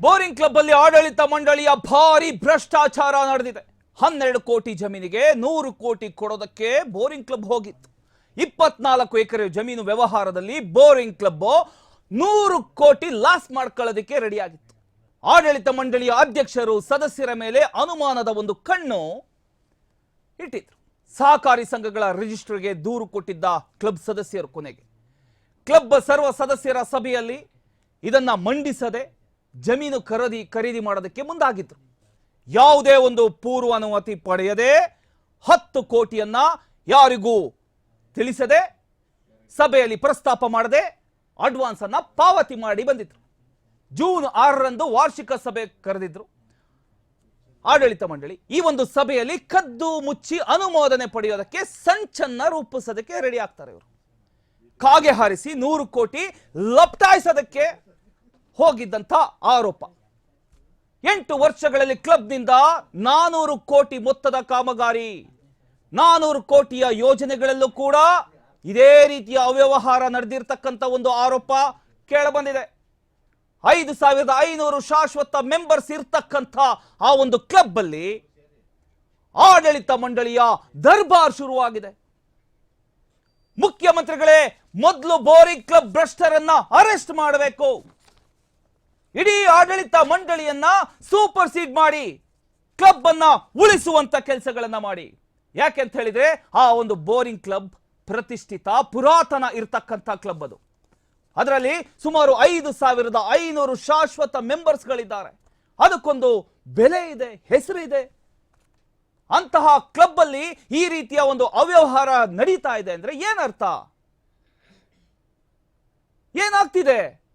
Boring club ಅಲ್ಲಿ ಆಡಳಿತ ಮಂಡಳಿಯ ಭಾರಿ ಭ್ರಷ್ಟಾಚಾರ ನಡೆದಿದೆ. ಹನ್ನೆರಡು ಕೋಟಿ ಜಮೀನಿಗೆ ನೂರು ಕೋಟಿ ಕೊಡೋದಕ್ಕೆ ಬೋರಿಂಗ್ ಕ್ಲಬ್ ಹೋಗಿತ್ತು. ಇಪ್ಪತ್ನಾಲ್ಕು ಎಕರೆ ಜಮೀನು ವ್ಯವಹಾರದಲ್ಲಿ ಬೋರಿಂಗ್ ಕ್ಲಬ್ ನೂರು ಕೋಟಿ ಲಾಸ್ ಮಾಡ್ಕೊಳ್ಳೋದಕ್ಕೆ ರೆಡಿಯಾಗಿತ್ತು ಆಡಳಿತ ಮಂಡಳಿಯ ಅಧ್ಯಕ್ಷರು ಸದಸ್ಯರ ಮೇಲೆ ಅನುಮಾನದ ಒಂದು ಕಣ್ಣು ಇಟ್ಟಿದ್ರು. ಸಹಕಾರಿ ಸಂಘಗಳ ರಿಜಿಸ್ಟರ್ಗೆ ದೂರು ಕೊಟ್ಟಿದ್ದ ಕ್ಲಬ್ ಸದಸ್ಯರು ಕೊನೆಗೆ. ಕ್ಲಬ್ ಸರ್ವ ಸದಸ್ಯರ ಸಭೆಯಲ್ಲಿ ಇದನ್ನ ಮಂಡಿಸದೆ ಜಮೀನು ಖರೀದಿ ಖರೀದಿ ಮಾಡೋದಕ್ಕೆ ಮುಂದಾಗಿದ್ರು. ಯಾವುದೇ ಒಂದು ಪೂರ್ವ ಅನುಮತಿ ಪಡೆಯದೆ ಹತ್ತು ಕೋಟಿಯನ್ನ ಯಾರಿಗೂ ತಿಳಿಸದೆ, ಸಭೆಯಲ್ಲಿ ಪ್ರಸ್ತಾಪ ಮಾಡದೆ ಅಡ್ವಾನ್ಸ್ ಅನ್ನ ಪಾವತಿ ಮಾಡಿ ಬಂದಿದ್ರು. ಜೂನ್ ಆರರಂದು ವಾರ್ಷಿಕ ಸಭೆ ಕರೆದಿದ್ರು. ಆಡಳಿತ ಮಂಡಳಿ ಈ ಒಂದು ಸಭೆಯಲ್ಲಿ ಕದ್ದು ಮುಚ್ಚಿ ಅನುಮೋದನೆ ಪಡೆಯೋದಕ್ಕೆ ಸಂಚನ್ನ ರೂಪಿಸೋದಕ್ಕೆ ರೆಡಿ ಆಗ್ತಾರೆ ಇವರು. ಕಾಗೆ ಹಾರಿಸಿ ನೂರು ಕೋಟಿ ಲಪ್ಟಾಯಿಸೋದಕ್ಕೆ ಹೋಗಿದ್ದಂಥ ಆರೋಪ. ಎಂಟು ವರ್ಷಗಳಲ್ಲಿ ಕ್ಲಬ್ನಿಂದ ನಾನೂರು ಕೋಟಿ ಮೊತ್ತದ ಕಾಮಗಾರಿ, ನಾನೂರು ಕೋಟಿಯ ಯೋಜನೆಗಳಲ್ಲೂ ಕೂಡ ಇದೇ ರೀತಿಯ ಅವ್ಯವಹಾರ ನಡೆದಿರ್ತಕ್ಕಂಥ ಒಂದು ಆರೋಪ ಕೇಳಬಂದಿದೆ. ಐದು ಸಾವಿರದ ಐನೂರು ಶಾಶ್ವತ ಮೆಂಬರ್ಸ್ ಇರ್ತಕ್ಕಂಥ ಆ ಒಂದು ಕ್ಲಬ್ ಅಲ್ಲಿ ಆಡಳಿತ ಮಂಡಳಿಯ ದರ್ಬಾರ್ ಶುರುವಾಗಿದೆ. ಮುಖ್ಯಮಂತ್ರಿಗಳೇ, ಮೊದಲು ಬೋರಿಂಗ್ ಕ್ಲಬ್ ಭ್ರಷ್ಟರನ್ನ ಅರೆಸ್ಟ್ ಮಾಡಬೇಕು. ಇಡೀ ಆಡಳಿತ ಮಂಡಳಿಯನ್ನ ಸೂಪರ್ ಸೀಡ್ ಮಾಡಿ, ಕ್ಲಬ್ ಅನ್ನ ಉಳಿಸುವಂತ ಕೆಲಸಗಳನ್ನ ಮಾಡಿ. ಯಾಕೆ ಅಂತ ಹೇಳಿದ್ರೆ, ಆ ಒಂದು ಬೋರಿಂಗ್ ಕ್ಲಬ್ ಪ್ರತಿಷ್ಠಿತ, ಪುರಾತನ ಇರತಕ್ಕಂಥ ಕ್ಲಬ್ ಅದು. ಅದರಲ್ಲಿ ಸುಮಾರು ಐದು ಸಾವಿರದ ಐನೂರು ಶಾಶ್ವತ ಮೆಂಬರ್ಸ್ಗಳಿದ್ದಾರೆ ಅದಕ್ಕೊಂದು ಬೆಲೆ ಇದೆ ಹೆಸರಿದೆ ಅಂತಹ ಕ್ಲಬ್ ಅಲ್ಲಿ ಈ ರೀತಿಯ ಒಂದು ಅವ್ಯವಹಾರ ನಡೀತಾ ಇದೆ ಅಂದ್ರೆ ಏನರ್ಥ? ಏನಾಗ್ತಿದೆ?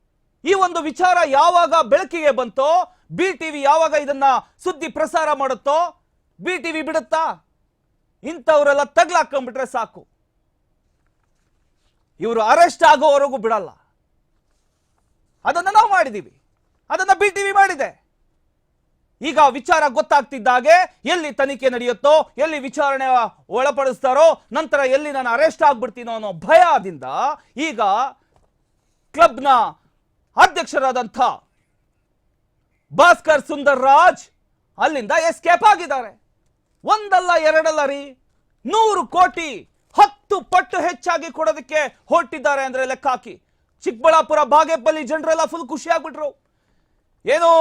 ಈ ಒಂದು ವಿಚಾರ ಯಾವಾಗ ಬೆಳಕಿಗೆ ಬಂತೋ ಬಿ ಟಿವಿ ಯಾವಾಗ ಇದನ್ನ ಸುದ್ದಿ ಪ್ರಸಾರ ಮಾಡುತ್ತೋ ಬಿ ಟಿವಿ ಬಿಡುತ್ತಾ? ಇಂಥವರೆಲ್ಲ ತಗ್ಲಾಕೊಂಡ್ಬಿಟ್ರೆ ಸಾಕು. ಇವರು ಅರೆಸ್ಟ್ ಆಗೋವರೆಗೂ ಬಿಡಲ್ಲ. ಅದನ್ನ ನಾವು ಮಾಡಿದೀವಿ. ಅದನ್ನ ಬಿ ಟಿವಿ ಮಾಡಿದೆ. ಈಗ ವಿಚಾರ ಗೊತ್ತಾಗ್ತಿದ್ದಾಗೆ ಎಲ್ಲಿ ತನಿಖೆ ನಡೆಯುತ್ತೋ, ಎಲ್ಲಿ ವಿಚಾರಣೆ ಒಳಪಡಿಸ್ತಾರೋ, ನಂತರ ಎಲ್ಲಿ ನಾನು ಅರೆಸ್ಟ್ ಆಗ್ಬಿಡ್ತೀನೋ ಅನ್ನೋ ಭಯದಿಂದ ಈಗ ಕ್ಲಬ್ನ ಅಧ್ಯಕ್ಷರಾದಂಥ ಭಾಸ್ಕರ್ ಸುಂದರ್ ರಾಜ್ ಅಲ್ಲಿಂದ ಎಸ್ಕೇಪ್ ಆಗಿದ್ದಾರೆ. ಒಂದಲ್ಲ ಎರಡಲ್ಲ ರೀ ನೂರು ಕೋಟಿ ಹತ್ತು ಪಟ್ಟು ಹೆಚ್ಚಾಗಿ ಕೊಡೋದಕ್ಕೆ ಹೊರಟಿದ್ದಾರೆ ಅಂದ್ರೆ ಲೆಕ್ಕ ಹಾಕಿ. ಚಿಕ್ಕಬಳ್ಳಾಪುರ ಬಾಗೇಪಲ್ಲಿ ಜನರೆಲ್ಲ ಫುಲ್ ಖುಷಿ ಆಗ್ಬಿಟ್ರು ಏನೋ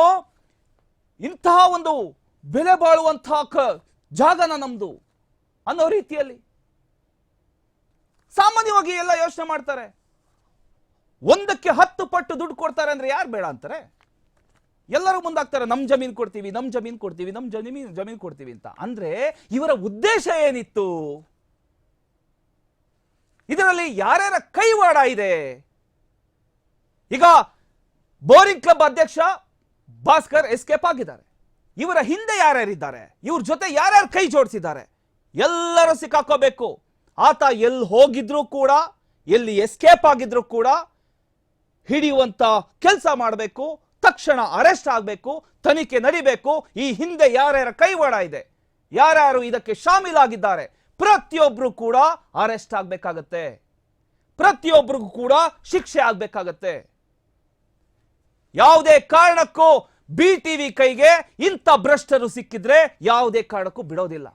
ಇಂತಹ ಒಂದು ಬೆಲೆ ಬಾಳುವಂತಹ ಜಾಗನ ನಮ್ದು ಅನ್ನೋ ರೀತಿಯಲ್ಲಿ ಸಾಮಾನ್ಯವಾಗಿ ಎಲ್ಲ ಯೋಚನೆ ಮಾಡ್ತಾರೆ. ಒಂದಕ್ಕೆ ಹತ್ತು ಪಟ್ಟು ದುಡ್ಡು ಕೊಡ್ತಾರೆ ಅಂದ್ರೆ ಯಾರು ಬೇಡ ಅಂತಾರೆ? ಎಲ್ಲರೂ ಮುಂದಾಗ್ತಾರೆ, ನಮ್ ಜಮೀನ್ ಕೊಡ್ತೀವಿ, ನಮ್ ಜಮೀನ್ ಕೊಡ್ತೀವಿ, ನಮ್ ಜಮೀನ್ ಜಮೀನ್ ಕೊಡ್ತೀವಿ ಅಂತ. ಅಂದ್ರೆ ಇವರ ಉದ್ದೇಶ ಏನಿತ್ತು? ಇದರಲ್ಲಿ ಯಾರ್ಯಾರ ಕೈವಾಡ ಇದೆ? ಈಗ ಬೋರಿಂಗ್ ಕ್ಲಬ್ ಅಧ್ಯಕ್ಷ ಭಾಸ್ಕರ್ ಎಸ್ಕೇಪ್ ಆಗಿದ್ದಾರೆ. ಇವರ ಹಿಂದೆ ಯಾರ್ಯಾರಿದ್ದಾರೆ? ಇವ್ರ ಜೊತೆ ಯಾರ್ಯಾರು ಕೈ ಜೋಡಿಸಿದ್ದಾರೆ? ಎಲ್ಲರೂ ಸಿಕ್ಕಾಕೋಬೇಕು. ಆತ ಎಲ್ಲಿ ಹೋಗಿದ್ರು ಕೂಡ, ಎಲ್ಲಿ ಎಸ್ಕೇಪ್ ಆಗಿದ್ರು ಕೂಡ ಹಿಡಿಯುವಂತ ಕೆಲಸ ಮಾಡಬೇಕು, ತಕ್ಷಣ ಅರೆಸ್ಟ್ ಆಗಬೇಕು, ತನಿಖೆ ನಡಿಬೇಕು, ಈ ಹಿಂದೆ ಯಾರ್ಯಾರ ಕೈವಾಡ ಇದೆ, ಯಾರ್ಯಾರು ಇದಕ್ಕೆ ಶಾಮೀಲಾಗಿದ್ದಾರೆ, ಪ್ರತಿಯೊಬ್ರು ಕೂಡ ಅರೆಸ್ಟ್ ಆಗಬೇಕಾಗತ್ತೆ. ಪ್ರತಿಯೊಬ್ಬರಿಗೂ ಕೂಡ ಶಿಕ್ಷೆ ಆಗಬೇಕಾಗತ್ತೆ. ಯಾವುದೇ ಕಾರಣಕ್ಕೂ ಬಿ ಟಿವಿ ಕೈಗೆ ಇಂಥ ಭ್ರಷ್ಟರು ಸಿಕ್ಕಿದ್ರೆ ಯಾವುದೇ ಕಾರಣಕ್ಕೂ ಬಿಡೋದಿಲ್ಲ.